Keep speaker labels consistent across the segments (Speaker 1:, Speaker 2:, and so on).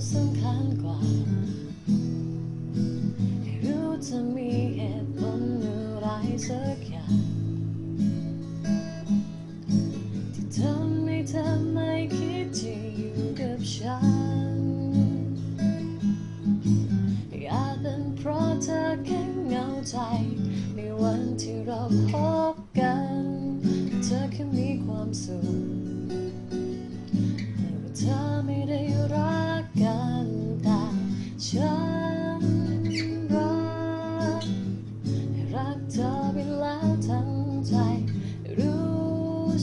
Speaker 1: ก็สำคัญกว่า ให้รู้จะมีเหตุผลอะไรสักอย่างที่ทำให้เธอไม่คิดจะอยู่กับฉันอยากเป็นเพราะเธอแค่เหงาใจ ในวันที่เราพบกัน เธอแค่มีความสุข ฉันรัก รักเธอไปแล้วทั้งใจ รู้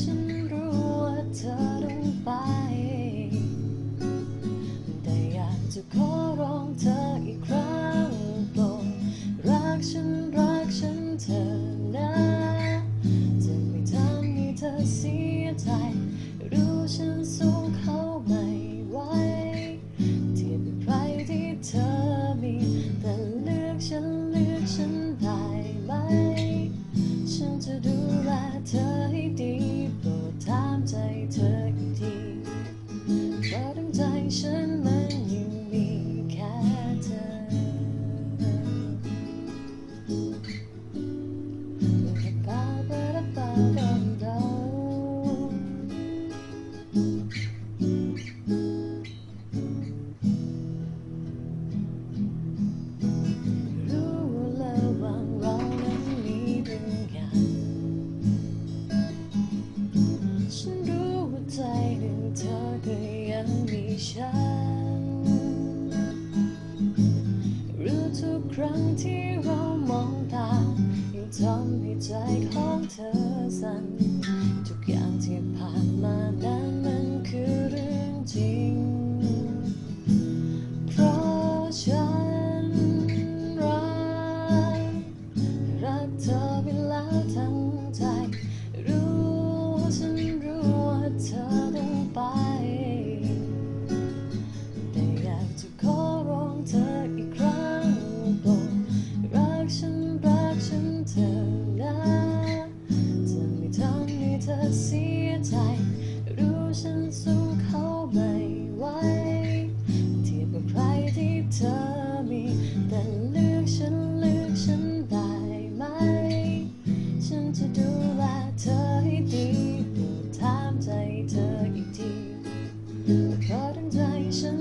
Speaker 1: ฉันรู้ว่าเธอต้องไป แต่อยากจะขอร้องเธออีกครั้งโปรดรักฉันรักฉันเธอนะ จะไม่ทำให้เธอเสีย มันยังมีแค่เธอรู้ว่าระหว่างเรานั้นมีบางอย่างฉันรู้ว่าใจหนึ่งเธอก็ยังมีฉัน ทุกค ฉันสู้เขาไม่ไหวเทียบกับใครที่เธอมี แต่เลือกฉันเลือกฉันได้ไหม ฉันจะดูแลเธอให้ดีโปรดถามใจเธออีกทีเพราะทั้งใจฉัน